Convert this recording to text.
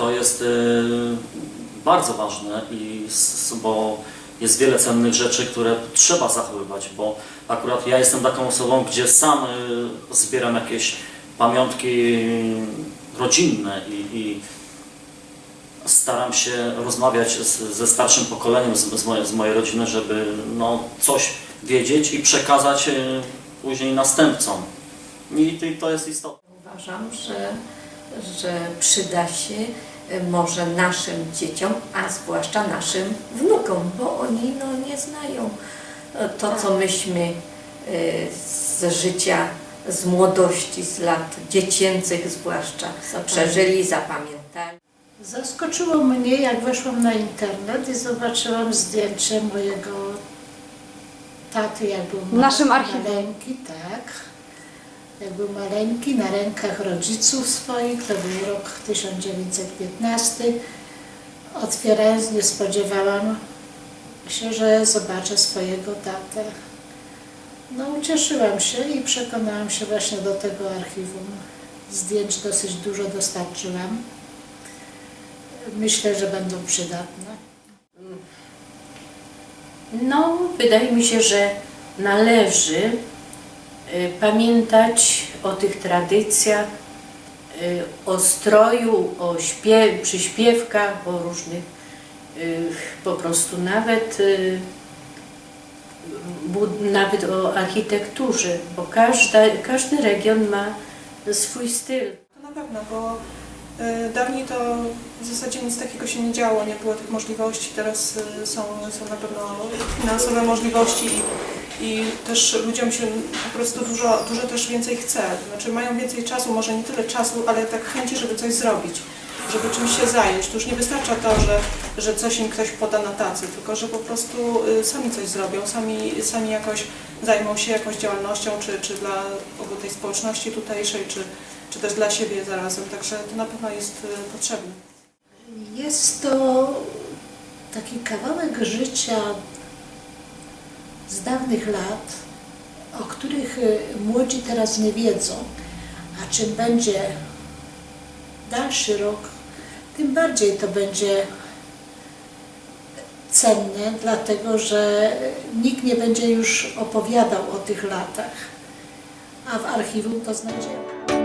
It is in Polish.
To jest y, bardzo ważne, bo jest wiele cennych rzeczy, które trzeba zachowywać, bo akurat ja jestem taką osobą, gdzie sam y, zbieram jakieś pamiątki rodzinne i, i staram się rozmawiać z, ze starszym pokoleniem, z, z, mojej, z mojej rodziny, żeby no, coś wiedzieć i przekazać y, później następcom. I to jest istotne. Uważam, że, że przyda się e, może naszym dzieciom, a zwłaszcza naszym wnukom, bo oni no, nie znają e, to, co myśmy e, z życia, z młodości, z lat dziecięcych zwłaszcza przeżyli, zapamiętali. Zaskoczyło mnie, jak weszłam na internet i zobaczyłam zdjęcie mojego taty, jak był W naszym maleńki, tak. Jak był maleńki, na rękach rodziców swoich, to był rok 1915. Otwierając, nie spodziewałam się, że zobaczę swojego tatę. No, ucieszyłam się i przekonałam się właśnie do tego archiwum. Zdjęć dosyć dużo dostarczyłam. Myślę, że będą przydatne. No, wydaje mi się, że należy pamiętać o tych tradycjach, y, o stroju, o śpiew, przyśpiewkach, o różnych, y, po prostu nawet, y, nawet o architekturze, bo każda, każdy region ma swój styl. To na pewno, bo y, dawniej to w zasadzie nic takiego się nie działo, nie było tych możliwości. Teraz y, są, są na pewno finansowe możliwości i, i też ludziom się po prostu dużo, dużo też więcej chce. Znaczy mają więcej czasu, może nie tyle czasu, ale tak chęci, żeby coś zrobić, żeby czymś się zająć. To już nie wystarcza to, że, że coś im ktoś poda na tacy, tylko że po prostu y, sami coś zrobią, sami, sami jakoś zajmą się jakąś działalnością, czy, czy dla tej społeczności tutejszej, czy, czy też dla siebie zarazem, także to na pewno jest y, potrzebne. Jest to taki kawałek życia z dawnych lat, o których y, młodzi teraz nie wiedzą. A czym będzie dalszy rok, tym bardziej to będzie cenne, dlatego że nikt nie będzie już opowiadał o tych latach, a w archiwum to znajdziemy.